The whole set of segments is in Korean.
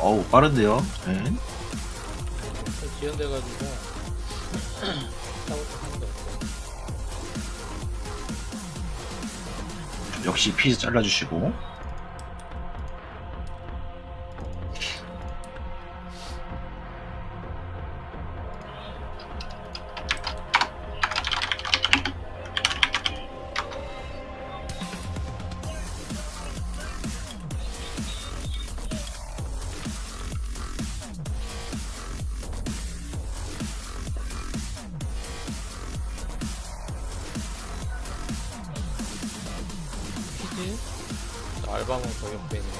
어우 빠른데요. 네. 지연돼가지고 역시 피즈 잘라주시고. 알바몬 더 옆에 있는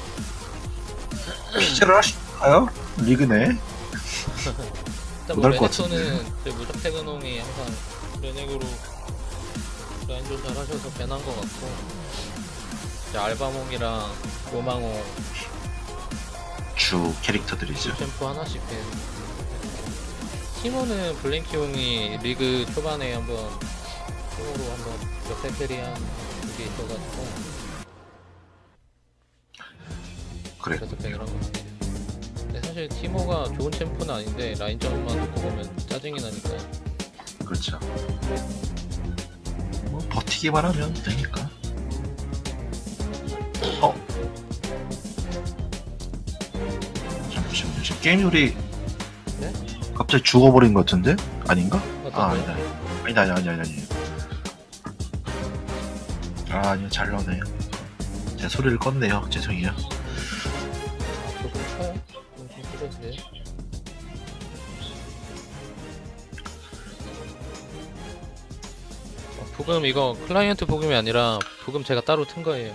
피즈를 하실까요? 리그네. 일단 뭐 못할것 레넥톤은 제 무적 태그농이 항상 레넥으로 라인 조잘 하셔서 배난 것 같고 이제 알바몽이랑 요망호 주 캐릭터들이죠. 챔프 하나씩 밴 티모는 블랭키용이 리그 초반에 한번 티모로 한번 몇회 캐리한 그게 있어가지고 그래. 그래서 밴을 한 것 같아요 근데 사실 티모가 좋은 챔프는 아닌데 라인점만 놓고 보면 짜증이 나니까 그렇죠. 뭐 버티기만 하면 되니까. 어? 잠시만요. 지금 게임률이 네? 갑자기 죽어버린 것 같은데? 아닌가? 어떤 아? 아니다. 아니다, 아니다, 아니다, 아니다. 아, 아니요, 잘 나오네요. 제 소리를 껐네요. 죄송해요. 아, 조금 커요? 좀 줄여주세요. 어, 부금 이거 클라이언트 부금이 아니라 부금 제가 따로 튼 거예요.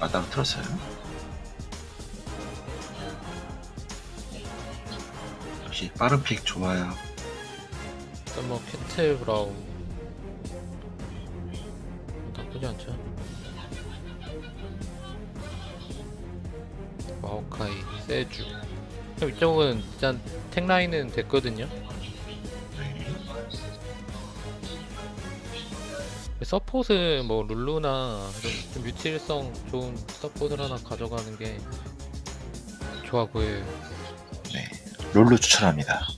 아, 따로 틀었어요? 역시 빠른 픽 좋아요. 일단 뭐 캐틀 브라운 나쁘지 않죠. 마오카이, 세주. 그럼 이쪽은 일단 탱 라인은 됐거든요. 네. 서폿을 뭐 룰루나 좀, 좀 뮤틸성 좋은 서폿을 하나 가져가는 게 좋아 보여요. 네. 롤로 추천합니다.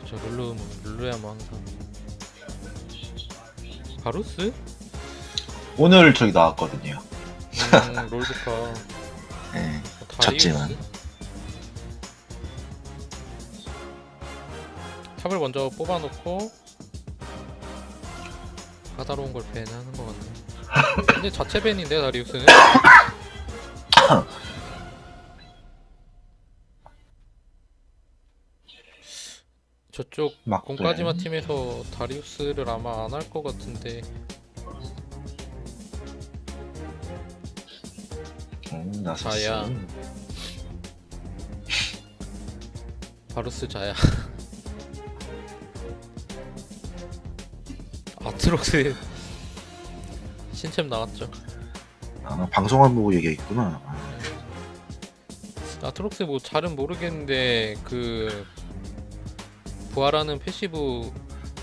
그쵸 룰루 뭐 룰루야 뭐 항상 바루스? 오늘 저기 나왔거든요. 음, 롤드카 네. 졌지만. 탑을 먼저 뽑아놓고 까다로운 걸 밴하는 것 같네. 근데 자체 밴인데 다리우스는? 저쪽 막 공까지마 팀에서 다리우스를 아마 안 할 것 같은데 음, 나섰어. 자야. 바루스 자야 아트록스 신챔 나왔죠 아, 방송안 보고 얘기했구나. 아트록스 뭐 잘은 모르겠는데 그 부활하는 패시브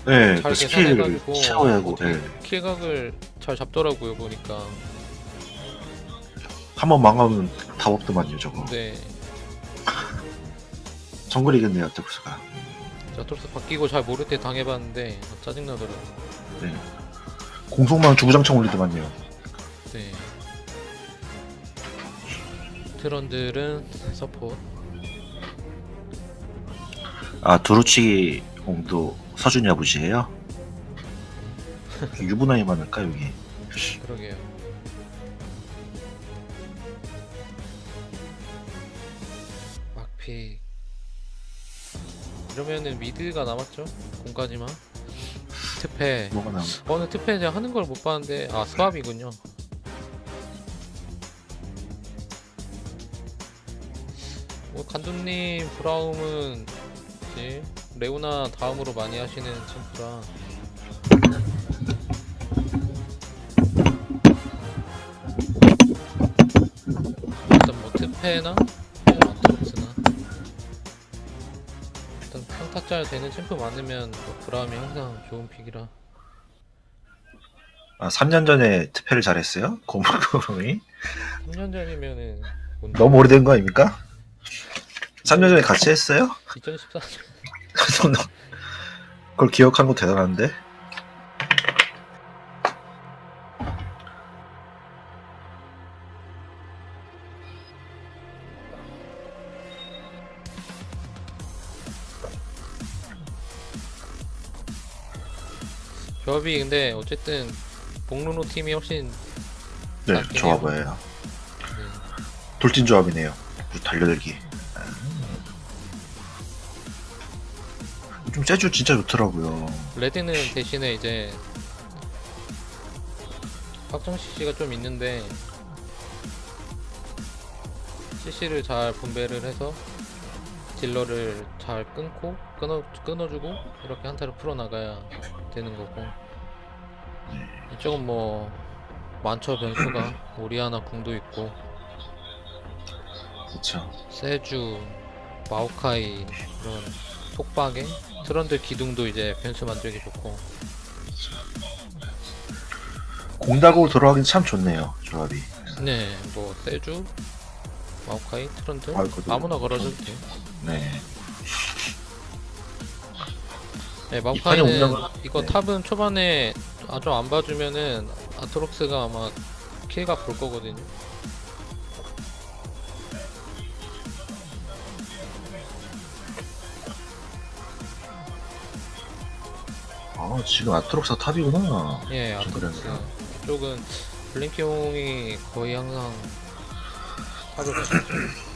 네, 잘 그 스킬 계산해가지고 채워야 하고, 어떻게 네. 킬각을 잘 잡더라고요 보니까 한번 망하면 답 없더만요, 저거. 근데 정글이겠네요, 아트록스가. 아트록스 바뀌고 잘 모를 때 당해봤는데 아, 짜증나더라고 네. 공속만 주구장창 올리더만요. 네 트런들은 서포트 아, 두루치기 공도 서준이 아버지예요? 유부남이 많을까, 여기? 그러게요. 막픽 이러면은 미드가 남았죠? 공까지만. 특패. 뭐가 나오 어, 근데 특패 제가 하는 걸 못 봤는데 아 스왑이군요. 뭐 간두님 브라움은 이제 레오나 다음으로 많이 하시는 챔프라. 일단 뭐 특패나 평타짤 되는 챔프 많으면 뭐 브라움이 항상 좋은 픽이라 아, 3년 전에 특패를 잘했어요? 고무고롱이? 3년 전이면은 뭔- 너무 오래된 거 아닙니까? 3년 전에 같이 했어요? 2014년 그걸 기억한 거 대단한데? 조합이 근데 어쨌든 복루노 팀이 훨씬 네, 좋아 해요. 보여요. 네, 돌진 조합이네요. 달려들기. 좀 세주 진짜 좋더라고요. 레드는 대신에 이제 확정 CC가 좀 있는데 CC를 잘 분배를 해서 딜러를 잘 끊고 끊어 끊어주고 이렇게 한타를 풀어 나가야 되는 거고 이쪽은 뭐 많죠 변수가 오리아나 궁도 있고 그렇죠. 세주 마오카이 그런 속박에 트런들 기둥도 이제 변수 만들기 좋고 공닭으로 돌아가긴 참 좋네요. 조합이. 네, 뭐 세주, 마오카이, 트런들 아이고, 아무나 걸어줘도 돼. 네. 네, 운영- 이거 네. 탑은 초반에 아주 안 봐주면은 아트록스가 아마 킬가 볼 거거든요. 아 지금 아트록사 탑이구나. 예, 좀 아트록스 그러네요. 쪽은 블링키용이 거의 항상 탑을 가죠.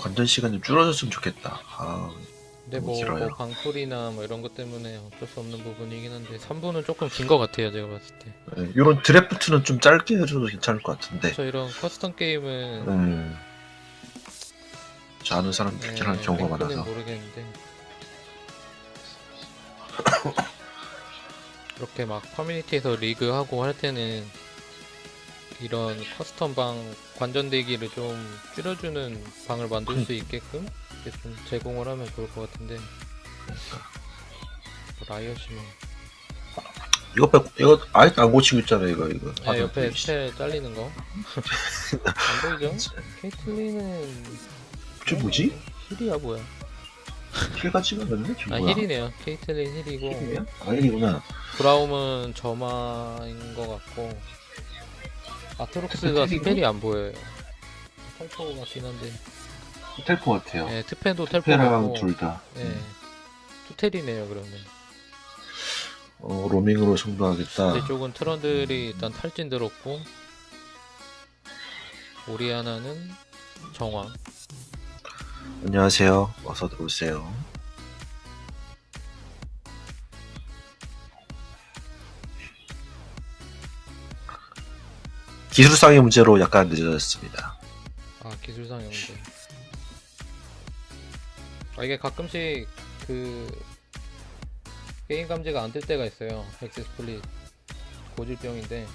관전 시간 좀 줄어졌으면 좋겠다. 아, 근데 너무 뭐, 길어요. 뭐 방풀이나 뭐 이런 것 때문에 어쩔 수 없는 부분이긴 한데 3부는 조금 긴 것 같아요, 제가 봤을 때. 네, 이런 드래프트는 좀 짧게 해줘도 괜찮을 것 같은데. 그래서 이런 커스텀 게임은 음. 저 아는 사람 네, 비켜하는 경우가 랭크는 많아서. 모르겠는데 이렇게 막 커뮤니티에서 리그 하고 할 때는 이런 커스텀 방 관전대기를 좀 줄여주는 방을 만들 음. 수 있게끔 이렇게 좀 제공을 하면 좋을 것 같은데 뭐 라이엇이 뭐 이거 빼, 이거 아직도 안 고치고 있잖아요, 이거, 이거. 아, 옆에 아, 스텔 잘리는 거 안 보이죠? 케이틀린은 저 뭐지? 힐이야 뭐야 힐가 찍었는데? 저아 뭐야? 힐이네요 케이틀린 힐이고 힐이야? 아, 힐이구나. 브라움은 점화인 것 같고 아트록스가? 스펠이 안 보여요. 텔포 같긴 한데, 텔포 같아요. 예, 트펜도 텔포 페랑 같고, 둘 다. 예, 투텔이네요 그러면. 어, 로밍으로 승부하겠다. 이쪽은 트런들이 일단 탈진 들었고, 오리아나는 정화. 안녕하세요. 어서 들어오세요. 기술상의 문제로 약간 늦어졌습니다. 아 기술상의 문제. 아 이게 가끔씩 그 게임 감지가 안 뜰 때가 있어요. 엑스 스플릿 고질병인데